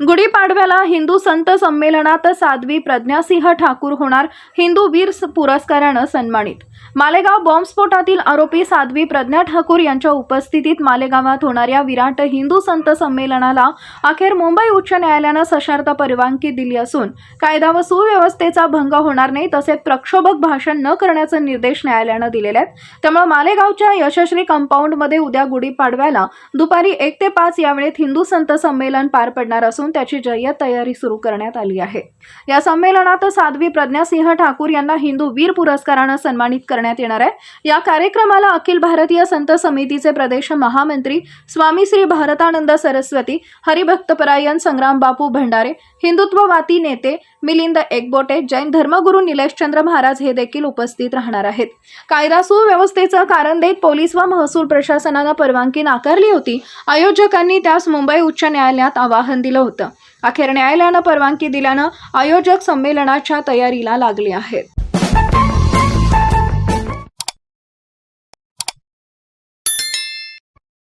गुढीपाडव्याला हिंदू संत संमेलनात साध्वी प्रज्ञासिंह ठाकूर होणार हिंदू वीर पुरस्कारानं सन्मानित. मालेगाव बॉम्बस्फोटातील आरोपी साध्वी प्रज्ञा ठाकूर यांच्या उपस्थितीत मालेगावात होणाऱ्या विराट हिंदू संत संमेलनाला अखेर मुंबई उच्च न्यायालयानं सशर्त परवानगी दिली असून कायदा व सुव्यवस्थेचा भंग होणार नाही तसेच प्रक्षोभक भाषण न करण्याचे निर्देश न्यायालयानं दिलेले आहेत. त्यामुळे मालेगावच्या यशस्वी कंपाऊंडमध्ये उद्या गुढीपाडव्याला दुपारी एक ते पाच या वेळेत हिंदू संत संमेलन पार पडणार असून त्याची जय्यत तयारी सुरू करण्यात आली आहे. या संमेलनात साध्वी प्रज्ञासिंह ठाकूर यांना हिंदू वीर पुरस्कारानं सन्मानित करण्यात येणार आहे. या कार्यक्रमाला अखिल भारतीय संत समितीचे प्रदेश महामंत्री स्वामी श्री भारतानंद सरस्वती हरिभक्तपरायण संग्राम बापू भंडारे हिंदुत्ववादी नेते मिलिंद एकबोटे जैन धर्मगुरू निलेशचंद्र महाराज हे देखील उपस्थित राहणार आहेत. कायदा सुव्यवस्थेचं कारण देत पोलीस व महसूल प्रशासनानं परवानगी नाकारली होती. आयोजकांनी त्यास मुंबई उच्च न्यायालयात आवाहन दिलं होतं. होतं. अखेर न्यायालयानं परवानगी दिल्यानं आयोजक संमेलनाच्या तयारीला लागले आहेत.